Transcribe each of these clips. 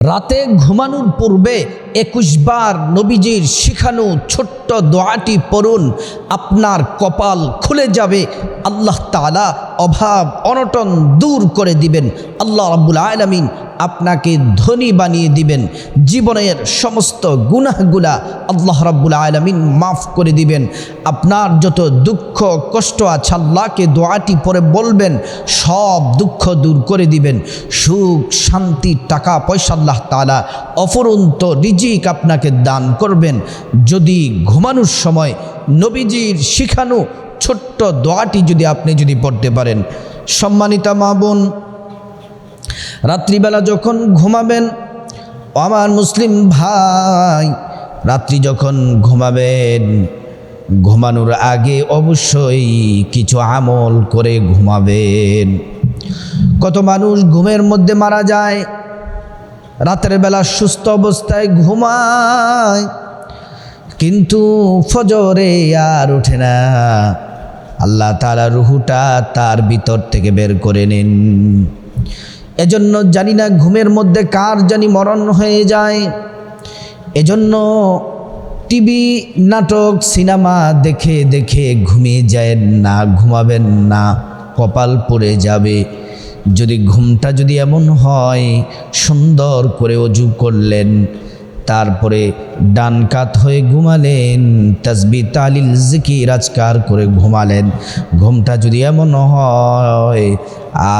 রাতে ঘুমানোর পূর্বে একুশবার নবীজির শিখানো ছোট্ট দোয়াটি পড়ুন। আপনার কপাল খুলে যাবে। আল্লাহ তালা অভাব, অনটন দূর করে দিবেন। আল্লাহ রাবুল আলমিন আপনাকে ধনী বানিয়ে দিবেন। জীবনের সমস্ত গুনাহগুলা আল্লাহ রাব্বুল আলমিন মাফ করে দিবেন। আপনার যত দুঃখ, কষ্ট আছে, আল্লাহকে দোয়াটি পরে বলবেন, সব দুঃখ দূর করে দিবেন। সুখ, শান্তি, টাকা পয়সা আল্লাহ তালা অফরন্ত রিজিক আপনাকে দান করবেন। যদি ঘুমানোর সময় নবীজির শিখানো ছোট্ট দোয়াটি যদি আপনি যদি পড়তে পারেন। সম্মানিতা মা বোন রাত্রিবেলা যখন ঘুমাবেন আমার মুসলিম ভাই, রাত্রি যখন ঘুমাবেন, ঘুমানোর আগে অবশ্যই কিছু আমল করে ঘুমাবেন। কত মানুষ ঘুমের মধ্যে মারা যায়, রাতের বেলা সুস্থ অবস্থায় ঘুমায়, কিন্তু ফজরে আর ওঠে না। আল্লাহ তালা রুহুটা তার ভিতর থেকে বের করে নিন। এজন্য জানি না ঘুমের মধ্যে কার জানি মরণ হয়ে যায়। এজন্য টিভি, নাটক, সিনেমা দেখে দেখে ঘুমিয়ে যায় না, ঘুমাবেন না, কপাল পড়ে যাবে। যদি ঘুমটা যদি এমন হয়, সুন্দর করে অজু করলেন তারপরে ডান কাত হয়ে ঘুমালেন, তসবি তালিল, জিকির, আজকার করে ঘুমালেন। ঘুমটা যদি এমন হয়,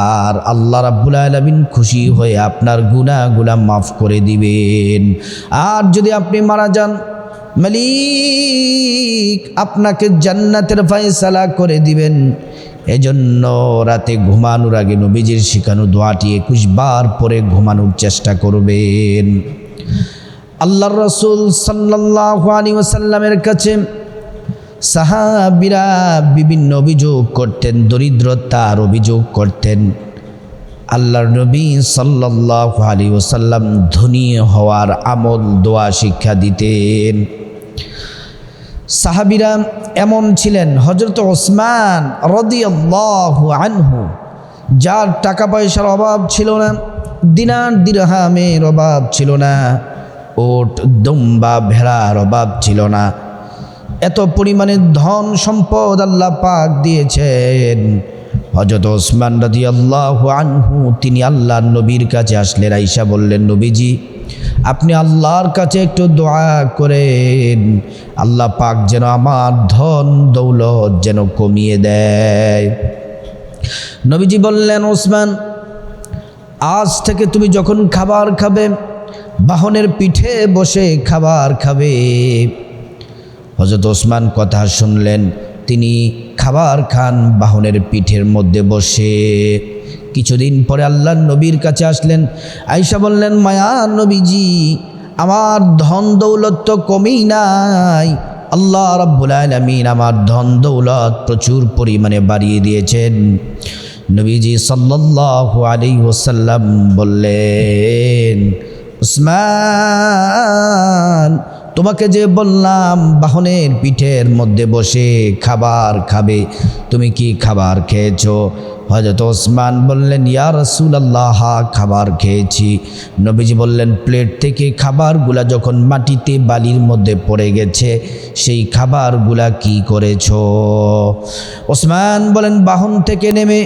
আর আল্লাহ রাব্বুল আলমিন খুশি হয়ে আপনার গুণাগুলা মাফ করে দিবেন। আর যদি আপনি মারা যান, মালিক আপনাকে জান্নাতের ফায়সালা করে দিবেন। এজন্য রাতে ঘুমানোর আগে নবীজির শিখানো দোয়াটি একুশ বার পরে ঘুমানোর চেষ্টা করবেন। আল্লাহর রসুল সাল্লাহ আলী ওসাল্লামের কাছে সাহাবিরা বিভিন্ন অভিযোগ করতেন দরিদ্রতার অভিযোগ করতেন। আল্লাহর নবী সাল্লাহ আলী ওসাল্লাম ধনী হওয়ার আমল, দোয়া, শিক্ষা দিতেন। সাহাবিরা এমন ছিলেন হজরত ওসমান রদিয়াল্লাহু আনহু, যার টাকা পয়সার অভাব ছিল না, দিনার দিরহামের অভাব ছিল না। ওট দুম্বা ভেড়ার অভাব ছিল না। এত পরিমাণে ধন সম্পদ আল্লাহ পাক দিয়েছেন। হজরত ওসমান রাজি আল্লাহ আনহু, তিনি আল্লাহর নবীর কাছে আসলেন আইসা বললেন, নবীজি, আপনি আল্লাহর কাছে একটু দোয়া করেন। আল্লাহ পাক যেন আমার ধন দৌলত যেন কমিয়ে দেয়। নবীজি বললেন, ওসমান, আজ থেকে তুমি যখন খাবার খাবে বাহনের পিঠে বসে খাবার খাবে। হজরত ওসমান কথা শুনলেন, তিনি খাবার খান বাহনের পিঠের মধ্যে বসে। কিছুদিন পরে আল্লাহ নবীর কাছে আসলেন। আইসা বললেন, মায়া নবীজি, আমার ধন দৌলত তো কমেই নাই। আল্লাহ রাব্বুল আলামিন আমার ধন দৌলত প্রচুর পরিমাণে বাড়িয়ে দিয়েছেন। নবীজি সাল্লাল্লাহু আলাইহি ওয়াসাল্লাম বললেন উসমান, তোমাকে যে বললাম বাহনের পিঠের মধ্যে বসে খাবার খাবে, তুমি কি খাবার খেয়েছো? হজরত ওসমান বললেন, ইয়া রসুল আল্লাহ খাবার খেয়েছি। নবীজি বললেন, প্লেট থেকে খাবারগুলা যখন মাটিতে বালির মধ্যে পড়ে গেছে, সেই খাবারগুলা কি করেছ? ওসমান বলেন, বাহন থেকে নেমে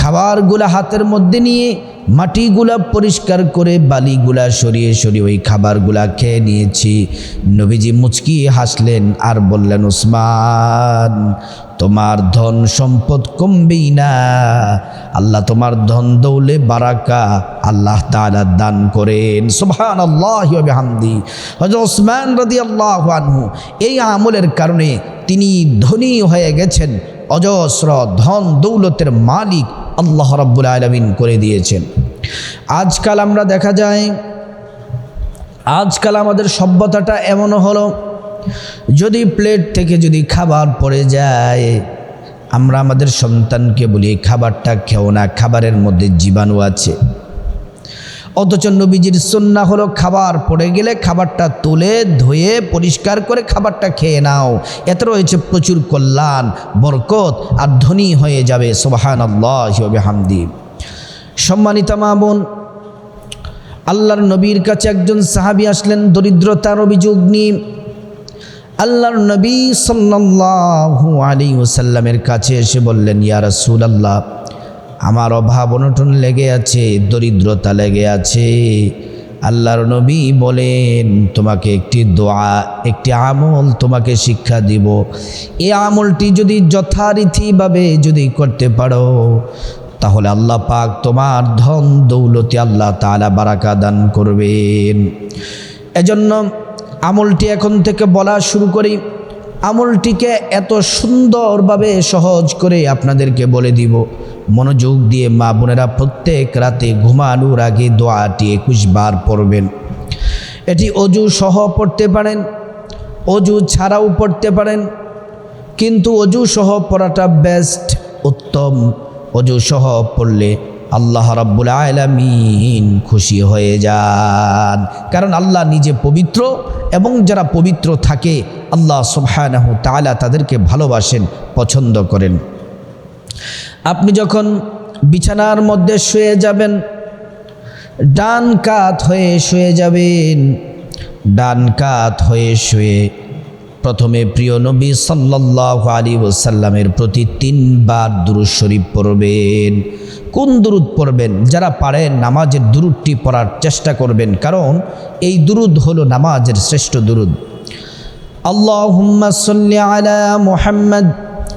খাবারগুলা হাতের মধ্যে নিয়ে মাটিগুলা পরিষ্কার করে বালিগুলা সরিয়ে সরিয়ে ওই খাবারগুলা খেয়ে নিয়েছি। নবীজি মুচকি হাসলেন আর বললেন উসমান তোমার ধন সম্পদ কমবেই না। আল্লাহ তোমার ধন দৌলে বারাকা, আল্লাহ তাআলা দান করেন। সুবহান আল্লাহ হামদি হজরত ওসমান রদি আল্লাহ আনহু এই আমলের কারণে তিনি ধনী হয়ে গেছেন। অজস্র ধন দৌলতের মালিক আল্লাহ রাব্বুল আলমিন করে দিয়েছেন। আজকাল আমরা দেখা যায়, আজকাল আমাদের সভ্যতাটা এমন হলো, যদি প্লেট থেকে যদি খাবার পড়ে যায়, আমরা আমাদের সন্তানকে বলি খাবারটা খেও না, খাবারের মধ্যে জীবাণু আছে। অথচ নবীজির সন্না হলো খাবার। পড়ে গেলে খাবারটা তুলে ধুয়ে পরিষ্কার করে খাবারটা খেয়ে নাও। এতে রয়েছে প্রচুর কল্যাণ, বরকত আর ধনী হয়ে যাবে। সোবাহান আল্লাহ হামদি সম্মানিতা মা বোন, আল্লাহর নবীর কাছে একজন সাহাবী আসলেন দরিদ্রতার অভিযোগ নিয়ে। আল্লাহর নবী সাল্লাল্লাহু আলী ওসাল্লামের কাছে এসে বললেন, ইয়া রাসূলাল্লাহ আমার অভাব অনটন লেগে আছে, দরিদ্রতা লেগে আছে। আল্লাহর নবী বলেন, তোমাকে একটি দোয়া, একটি আমল তোমাকে শিক্ষা দিব। এ আমলটি যদি যথারীতিভাবে যদি করতে পারো, তাহলে আল্লাহ পাক তোমার ধন দৌলতে আল্লাহ তাআলা বারাকা দান করবেন। এজন্য আমলটি এখন থেকে বলা শুরু করি। আমলটিকে এত সুন্দরভাবে সহজ করে আপনাদেরকে বলে দিব। মনোযোগ দিয়ে মা বোনেরা প্রত্যেক রাতে ঘুমানোর আগে দোয়াটি একুশ বার পড়বেন। এটি অজু সহ পড়তে পারেন, অজু ছাড়াও পড়তে পারেন, কিন্তু অজু সহ পড়াটা বেস্ট উত্তম। অজু সহ পড়লে আল্লাহ রাব্বুল আলামিন খুশি হয়ে যান। কারণ আল্লাহ নিজে পবিত্র এবং যারা পবিত্র থাকে, আল্লাহ সুবহানাহু তাআলা তাদেরকে ভালোবাসেন, পছন্দ করেন। আপনি যখন বিছানার মধ্যে শুয়ে যাবেন, ডান কাত হয়ে শুয়ে যাবেন, ডান কাত হয়ে শুয়ে। প্রথমে প্রিয় নবী সাল্লাহ আলী ওসাল্লামের প্রতি তিনবার দুরুদ শরীফ পড়বেন। কোন দুরুদ পড়বেন? যারা পারেন নামাজের দুরুদটি পড়ার চেষ্টা করবেন, কারণ এই দুরুদ হলো নামাজের শ্রেষ্ঠ দুরুদ। আল্লাহ আলা মোহাম্মদ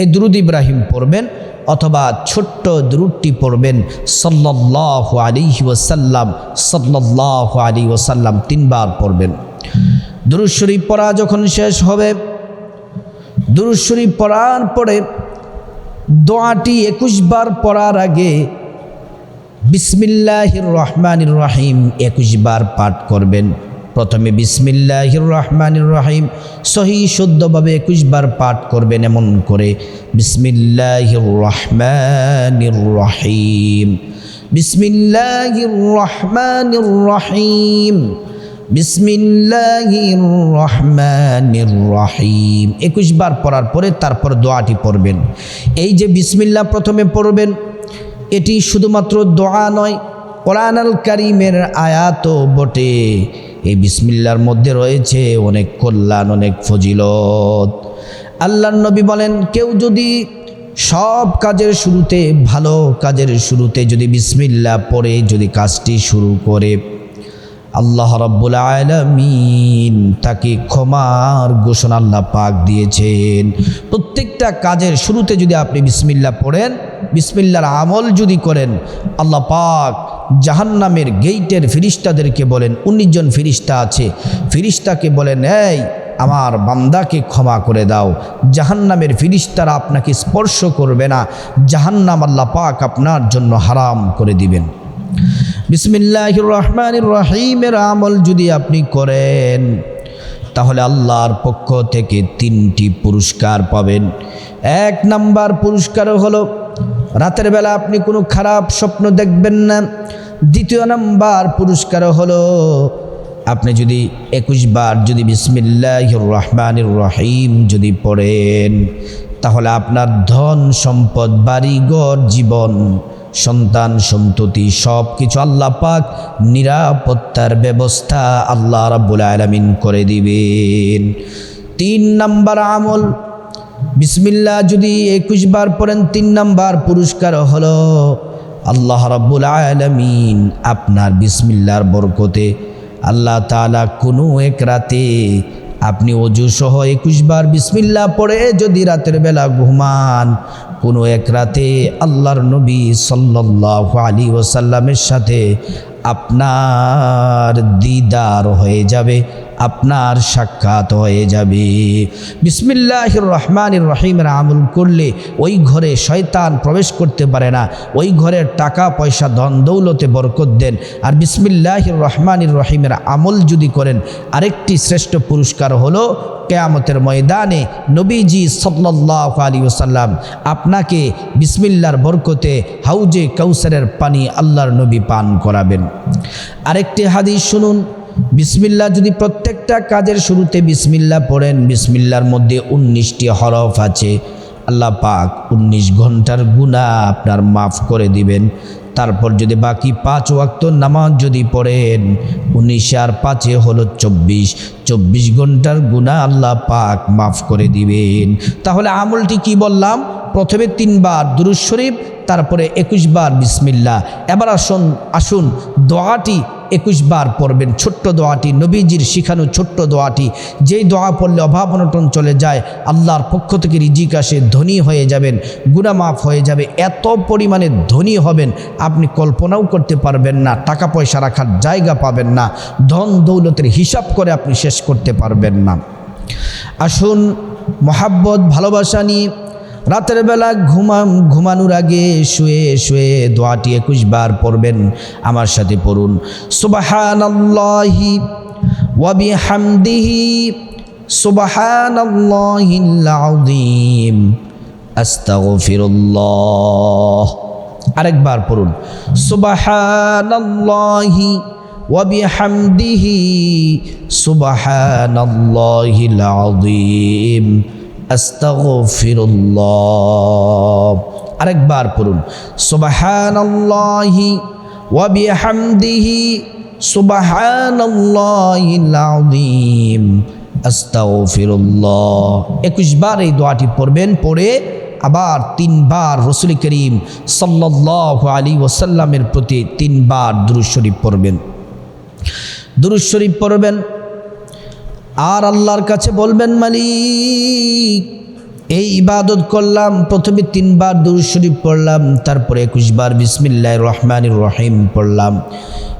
এই দুরুদ ইব্রাহিম পড়বেন অথবা ছোট্ট দুরুদটি পড়বেন সাল্লাল্লাহু আলাইহি ওয়াসাল্লাম, সাল্লাল্লাহু আলাইহি ওয়াসাল্লাম তিনবার পড়বেন। দুরুদ শরীফ পড়া যখন শেষ হবে, দুরুদ শরীফ পড়ার পরে দোয়াটি একুশ বার পড়ার আগে বিসমিল্লাহির রহমানির রহিম একুশ বার পাঠ করবেন। প্রথমে বিসমিল্লাহির রহমানির রহিম, সহি শুদ্ধভাবে একুশ বার পাঠ করবেন এমন করে, বিসমিল্লাহির রহমানির রহিম, বিসমিল্লাহির রহমানির রহিম, বিসমিল্লাহির রহমানির রহিম। একুশ বার পড়ার পরে তারপর দোয়াটি পড়বেন। এই যে বিসমিল্লাহ প্রথমে পড়বেন, এটি শুধুমাত্র দোয়া নয় কোরআন আল কারিমের আয়াতও বটে। এই বিসমিল্লার মধ্যে রয়েছে অনেক কল্যাণ, অনেক ফজিলত। আল্লাহ নবী বলেন, কেউ যদি সব কাজের শুরুতে, ভালো কাজের শুরুতে যদি বিসমিল্লা পড়ে, যদি কাজটি শুরু করে, আল্লাহ রব্বুল আলমিন তাকে ক্ষমার ঘোষণা আল্লাহ পাক দিয়েছেন। প্রত্যেকটা কাজের শুরুতে যদি আপনি বিসমিল্লা পড়েন বিসমিল্লার আমল যদি করেন, আল্লাহ পাক জাহান্নামের গেইটের ফিরিস্তাদেরকে বলেন, উনিশ জন ফিরিস্তা আছে। ফিরিস্তাকে বলেন, এই, আমার বান্দাকে ক্ষমা করে দাও। জাহান্নামের ফিরিস্তারা আপনাকে স্পর্শ করবে না। জাহান্নাম আল্লাহ পাক আপনার জন্য হারাম করে দিবেন। বিসমিল্লাহ রহমান রহিমের আমল যদি আপনি করেন, তাহলে আল্লাহর পক্ষ থেকে তিনটি পুরস্কার পাবেন। এক নাম্বার পুরস্কার হলো রাতের বেলা আপনি কোনো খারাপ স্বপ্ন দেখবেন না। দ্বিতীয় নাম্বার পুরস্কার হলো, আপনি যদি একুশ বার যদি বিসমিল্লাহ রহমান রহিম যদি পড়েন, তাহলে আপনার ধন সম্পদ, বাড়িঘর, জীবন, সন্তান সন্ততি সব কিছু আল্লাহ পাক নিরাপত্তার ব্যবস্থা আল্লাহ রাব্বুল আলামিন করে দিবেন। তিন নাম্বার আমল বিসমিল্লাহ যদি একুশ বার পড়েন, তিন নাম্বার পুরস্কার হলো আল্লাহ রাব্বুল আলামিন আপনার বিসমিল্লার বরকতে। আল্লাহ তাআলা কোনো এক রাতে আপনি অজু সহ একুশ বার বিসমিল্লা পড়ে, যদি রাতের বেলা ঘুমান, কোনো এক রাতে আল্লাহর নবী সাল্লাহ আলী ওসাল্লামের সাথে আপনার দিদার হয়ে যাবে। আপনার সাক্ষাৎ হয়ে যাবে। বিসমিল্লাহির রহমানির রহিমের আমল করলে ওই ঘরে শয়তান প্রবেশ করতে পারে না। ওই ঘরের টাকা, পয়সা, ধন, দৌলতে বরকত দেন। আর বিসমিল্লাহির রহমানির রহিমের আমল যদি করেন, আরেকটি শ্রেষ্ঠ পুরস্কার হলো কেয়ামতের ময়দানে নবীজি সাল্লাহ আলী ওসাল্লাম আপনাকে বিসমিল্লার বরকতে হাউজে কৌসারের পানি আল্লাহর নবী পান করাবেন। আরেকটি হাদিস শুনুন। বিসমিল্লা যদি প্রত্যেকটা কাজের শুরুতে বিসমিল্লা পড়েন, বিসমিল্লার মধ্যে উনিশটি হরফ আছে। আল্লাহ পাক উনিশ ঘণ্টার গুণা আপনার মাফ করে দিবেন। তারপর যদি বাকি পাঁচ ওয়াক্ত নামাজ যদি পড়েন, উনিশ আর পাঁচে হলো চব্বিশ। চব্বিশ ঘণ্টার গুণা আল্লাহ পাক মাফ করে দিবেন। তাহলে আমলটি কি বললাম? প্রথমে তিনবার দুরুজ শরীফ, তারপরে একুশ বার বিসমিল্লা এবার আসুন আসুন, দোয়াটি একুশ বার পড়বেন। ছোট্ট দোয়াটি, নবীজির শিখানো ছোট্ট দোয়াটি, যেই দোয়া পড়লে অভাব অনটন চলে যায়, আল্লাহর পক্ষ থেকে রিজিক আসে, ধনী হয়ে যাবেন গুণামাফ হয়ে যাবে, এত পরিমাণে ধনী হবেন, আপনি কল্পনাও করতে পারবেন না, টাকা পয়সা রাখার জায়গা পাবেন না, ধন দৌলতের হিসাব করে আপনি শেষ করতে পারবেন না। আসুন, মহাব্বত, ভালোবাসা নিয়ে রাতের বেলা ঘুমাম ঘুমানোর আগে শুয়ে শুয়ে দোয়াটি একুশ বার পড়বেন আমার সাথে পড়ুন সুবাহান আল্লাহি ওয়াবি হামদিহি সুবাহান আল্লাহিম আস্তাগফিরুল্লাহ আরেকবার পড়ুন সুবাহান আল্লাহি وبحمده سبحان الله العظيم আস্তাগফিরুল্লাহ। আরেকবার পড়ুন। সুবহানাল্লাহি ওয়া বিহামদিহি সুবহানাল্লাহিল আযীম। আস্তাগফিরুল্লাহ। 21 বার এই দোয়াটি পড়বেন, পড়ে আবার তিনবার রসুল করিম সাল্লাল্লাহু আলাইহি ওয়াসাল্লামের প্রতি তিনবার দুরূদ শরীফ পড়বেন। দুরূদ শরীফ পড়বেন আর আল্লাহর কাছে বলবেন, মালিক, এই ইবাদত করলাম, প্রথমে তিনবার দুরূদ শরীফ পড়লাম, তারপরে একুশ বার বিসমিল্লাহ রহমানির রহিম পড়লাম,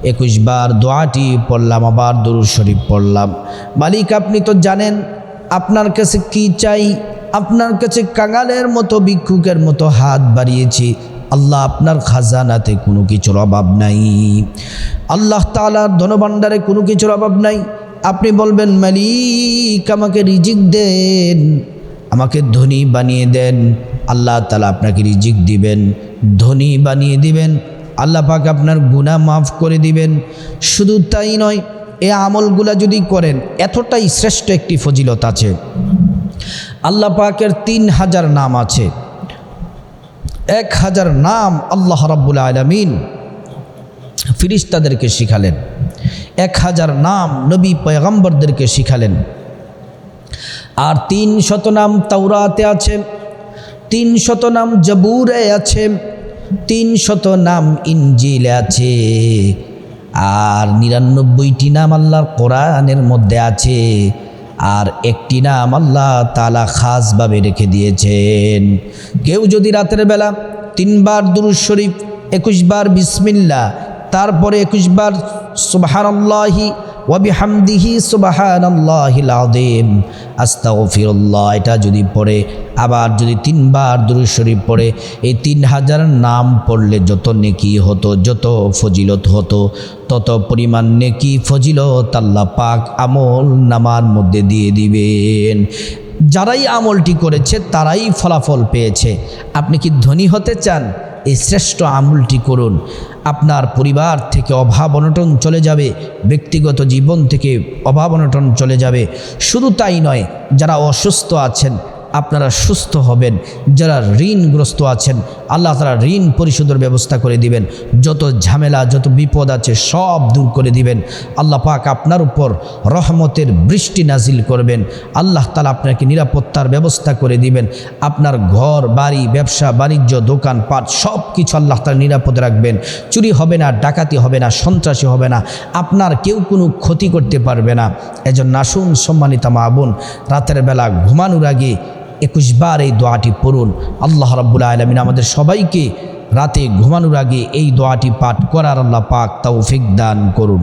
একুশ বার দোয়াটি পড়লাম, আবার দুরূদ শরীফ পড়লাম। মালিক, আপনি তো জানেন, আপনার কাছে কি চাই? আপনার কাছে কাঙালের মতো, ভিক্ষুকের মতো হাত বাড়িয়েছি। আল্লাহ আপনার খাজানাতে কোনো কিছুর অভাব নাই। আল্লাহ তালার ধনভাণ্ডারে কোনো কিছুর অভাব নাই। আপনি বলবেন, মালিক আমাকে রিজিক দেন, আমাকে ধনী বানিয়ে দেন, আল্লাহ তালা আপনাকে রিজিক দিবেন, ধনী বানিয়ে দিবেন, আল্লাহ পাক আপনার গুণা মাফ করে দিবেন। শুধু তাই নয়, এ আমলগুলা যদি করেন, এতটাই শ্রেষ্ঠ একটি ফজিলত আছে। আল্লাহ পাকের তিন হাজার নাম আছে। এক হাজার নাম আল্লাহ রাব্বুল আলমিন ফিরিস্তাদেরকে শিখালেন। এক হাজার নাম নবী পয়গম্বরদেরকে শিখালেন। আর তিন শত নাম তাওরাতে আছে, তিন শত নাম জবুরে আছে, তিন শত নাম ইঞ্জিলে আছে, আর নিরানব্বইটি নাম আল্লাহর কোরআনের মধ্যে আছে, আর একটি নাম আল্লাহ তালা খাসভাবে রেখে দিয়েছেন। কেউ যদি রাতের বেলা তিনবার দুরুজ শরীফ একুশ বার বিসমিল্লা তারপরে একুশ বার সুবাহানল্লাহি ওয়াবি হামদিহি সুবাহানল্লাহিল আদিম আস্তাগফিরুল্লাহ, এটা যদি পড়ে, আবার যদি তিনবার দুরুদ শরীফ পড়ে, এই তিন হাজার নাম পড়লে যত নেকি হতো, যত ফজিলত হতো, তত পরিমাণ নেকি ফজিলত আল্লাহ পাক আমল নামার মধ্যে দিয়ে দিবেন। যারাই আমলটি করেছে, তারাই ফলাফল পেয়েছে। আপনি কি ধনী হতে চান? এই শ্রেষ্ঠ আমলটি করুন। আপনার পরিবার থেকে অভাব অনটন চলে যাবে, ব্যক্তিগত জীবন থেকে অভাব অনটন চলে যাবে। শুধু তাই নয়, যারা অসুস্থ আছেন আপনারা সুস্থ হবেন, যারা ঋণগ্রস্ত আছেন, আল্লাহ তারা ঋণ পরিশোধের ব্যবস্থা করে দিবেন। যত ঝামেলা, যত বিপদ আছে, সব দূর করে দিবেন। আল্লাহ পাক আপনার উপর রহমতের বৃষ্টি নাজিল করবেন। আল্লাহ তালা আপনাকে নিরাপত্তার ব্যবস্থা করে দিবেন। আপনার ঘর, বাড়ি, ব্যবসা, বাণিজ্য, দোকান পাট সব কিছু আল্লাহ তালা নিরাপদ রাখবেন। চুরি হবে না, ডাকাতি হবে না, সন্ত্রাসী হবে না। আপনার কেউ কোনো ক্ষতি করতে পারবে না। এজন্য আসুন সম্মানিতা মা বোন, রাতের বেলা ঘুমানোর আগে একুশ বার এই দোয়াটি পড়ুন। আল্লাহ রাব্বুল আলমিন আমাদের সবাইকে রাতে ঘুমানোর আগে এই দোয়াটি পাঠ করার আল্লাহ পাক তৌফিক দান করুন।